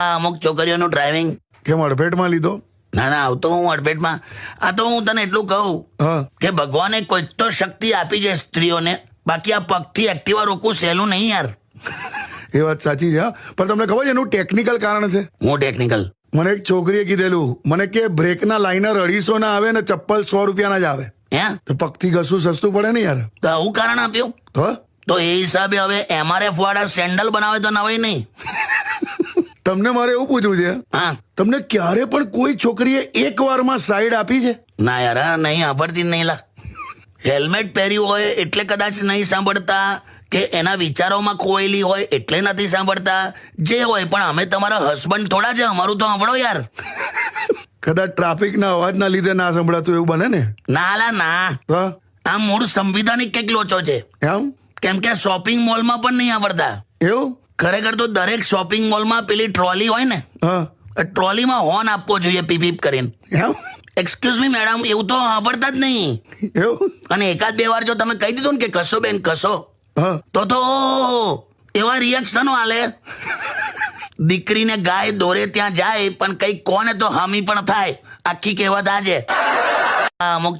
આ અમુક છોકરીઓનું ડ્રાઇવિંગ કેમ અડફેટમાં લીધો? ના ના આવતો હું અડફેટમાં. આ તો હું તને એટલું કહું કે ભગવાને કોઈક તો શક્તિ આપી છે સ્ત્રીઓને. બાકી આ પગથી એક્ટિવા રોકવું સહેલું નહીં યાર. એ વાત સાચી છે હા. પણ તમને ખબર છે એનું ટેકનિકલ કારણ છે? હું ટેકનિકલ મને એક છોકરીએ કીધેલું મને કે બ્રેકના લાઇનર અઢીસો ના આવે ને ચપ્પલ સો રૂપિયાના જ આવે. હે? તો પગથી ઘસવું સસ્તું પડે ને યાર? તો આવું કારણ આપ્યું? તો? તો એ હિસાબે હવે એમઆરએફ વાળા સેન્ડલ બનાવે તો નવાઈ નહીં. તમને મારે એવું પૂછવું છે? હા. તમને ક્યારે પણ કોઈ છોકરીએ એક વારમાં સાઈડ આપી છે? ના યાર આ નહીં સાંભળતી જ નહીં લા. હેલ્મેટ પહેર્યું હોય એટલે કદાચ નહીં સાંભળતા કે એના વિચારોમાં ખોયેલી હોય એટલે નથી સાંભળતા. જે હોય પણ અમે તમારા હસબન્ડ થોડા છે અમારું તો સાંભળો યાર. કદાચ ટ્રાફિકના અવાજના લીધે ના સંભળાતું એવું બને ને? ના લા ના. આ મૂળ સંવિધાનિક કંઈક લોચો છે. એમ? કેમ કે શોપિંગ મોલમાં પણ નહીં આવડતા. એવું? ખરેખર તો દરેક શોપિંગ મોલમાં પેલી ટ્રોલી હોય ને ટ્રોલીમાં હોર્ન આપવો જોઈએ પીપ પીપ કરીને. એક્સક્યુઝ મી મેડમ એવું તો સાંભળતા જ નહીં. એવું? અને એકાદ બે વાર જો તમે કહી દીધું ને કે કશો બેન કશો તો તો એવા રિએક્શનો આલે દીકરીને ગાય દોરે ત્યાં જાય પણ કઈ કોને તો હામી પણ થાય. આખી કહેવત આ છે અમુક